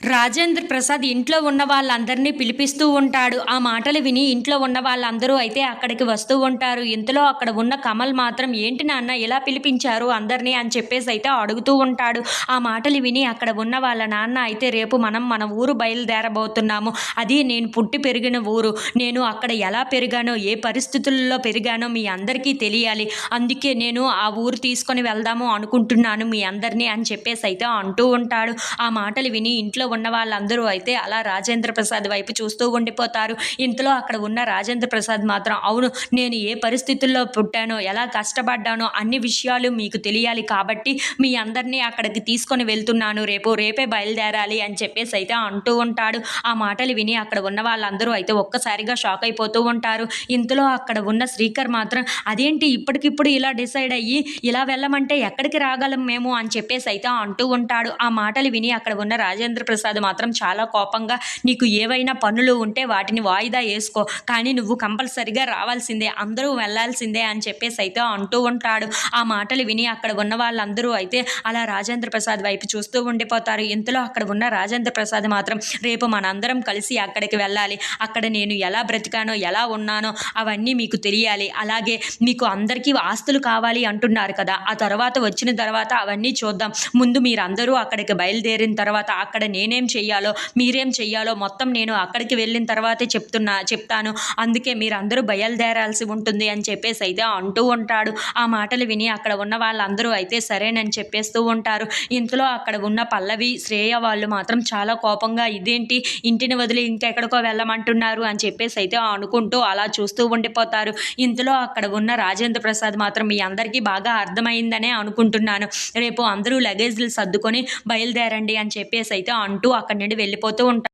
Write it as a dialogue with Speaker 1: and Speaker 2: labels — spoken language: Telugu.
Speaker 1: రాజేంద్ర ప్రసాద్ ఇంట్లో ఉన్న వాళ్ళందరినీ పిలిపిస్తూ ఉంటాడు. ఆ మాటలు విని ఇంట్లో ఉన్న వాళ్ళందరూ అయితే అక్కడికి వస్తూ ఉంటారు. ఇంతలో అక్కడ ఉన్న కమల్ మాత్రం ఏంటి నాన్న ఇలా పిలిపించారు అందరినీ? అని చెప్పేసి అయితే అడుగుతూ ఉంటాడు. ఆ మాటలు విని అక్కడ ఉన్న వాళ్ళ నాన్న అయితే రేపు మనం మన ఊరు బయలుదేరబోతున్నాము. అది నేను పుట్టి పెరిగిన ఊరు. నేను అక్కడ ఎలా పెరిగానో ఏ పరిస్థితుల్లో పెరిగానో మీ అందరికీ తెలియాలి. అందుకే నేను ఆ ఊరు తీసుకొని వెళ్దాము అనుకుంటున్నాను మీ అందరినీ అని చెప్పేసి అయితే అంటూ ఉంటాడు. ఆ మాటలు విని ఇంట్లో ఉన్న వాళ్ళందరూ అయితే అలా రాజేంద్ర ప్రసాద్ వైపు చూస్తూ ఉండిపోతారు. ఇంతలో అక్కడ ఉన్న రాజేంద్ర ప్రసాద్ మాత్రం అవును నేను ఏ పరిస్థితుల్లో పుట్టానో ఎలా కష్టపడ్డానో అన్ని విషయాలు మీకు తెలియాలి కాబట్టి మీ అందరినీ అక్కడికి తీసుకొని వెళ్తున్నాను. రేపు రేపే బయలుదేరాలి అని చెప్పేసి అయితే అంటూ ఉంటాడు. ఆ మాటలు విని అక్కడ ఉన్న వాళ్ళందరూ అయితే ఒక్కసారిగా షాక్ అయిపోతూ ఉంటారు. ఇంతలో అక్కడ ఉన్న శ్రీకర్ మాత్రం అదేంటి ఇప్పటికిప్పుడు ఇలా డిసైడ్ అయ్యి ఇలా వెళ్ళమంటే ఎక్కడికి రాగలం మేము అని చెప్పేసి అయితే అంటూ ఉంటాడు. ఆ మాటలు విని అక్కడ ఉన్న రాజేంద్ర ప్రసాద్ మాత్రం చాలా కోపంగా నీకు ఏవైనా పనులు ఉంటే వాటిని వాయిదా వేసుకో కానీ నువ్వు కంపల్సరిగా రావాల్సిందే అందరూ వెళ్ళాల్సిందే అని చెప్పేసి అయితే అంటూ ఉంటాడు. ఆ మాటలు విని అక్కడ ఉన్న వాళ్ళందరూ అయితే అలా రాజేంద్ర ప్రసాద్ వైపు చూస్తూ ఉండిపోతారు. ఇంతలో అక్కడ ఉన్న రాజేంద్ర ప్రసాద్ మాత్రం రేపు మనందరం కలిసి అక్కడికి వెళ్ళాలి. అక్కడ నేను ఎలా బ్రతికానో ఎలా ఉన్నానో అవన్నీ మీకు తెలియాలి. అలాగే మీకు అందరికీ ఆస్తులు కావాలి అంటున్నారు కదా. ఆ తర్వాత వచ్చిన తర్వాత అవన్నీ చూద్దాం. ముందు మీరందరూ అక్కడికి బయలుదేరిన తర్వాత అక్కడ నేనేం చెయ్యాలో మీరేం చెయ్యాలో మొత్తం నేను అక్కడికి వెళ్ళిన తర్వాతే చెప్తున్నా చెప్తాను. అందుకే మీరందరూ బయలుదేరాల్సి ఉంటుంది అని చెప్పేసి అయితే అంటూ ఉంటాడు. ఆ మాటలు విని అక్కడ ఉన్న వాళ్ళందరూ అయితే సరేనని చెప్పేస్తూ ఉంటారు. ఇంతలో అక్కడ ఉన్న పల్లవి శ్రేయ వాళ్ళు మాత్రం చాలా కోపంగా ఇదేంటి? ఇంటిని వదిలి ఇంకెక్కడికో వెళ్ళమంటున్నారు అని చెప్పేసి అయితే అనుకుంటూ అలా చూస్తూ ఉండిపోతారు. ఇంతలో అక్కడ ఉన్న రాజేంద్ర ప్రసాద్ మాత్రం మీ అందరికీ బాగా అర్థమైందనే అనుకుంటున్నాను. రేపు అందరూ లగేజ్లు సర్దుకొని బయలుదేరండి అని చెప్పేసి అయితే అంటూ అక్కడి నుండి వెళ్ళిపోతూ ఉంటారు.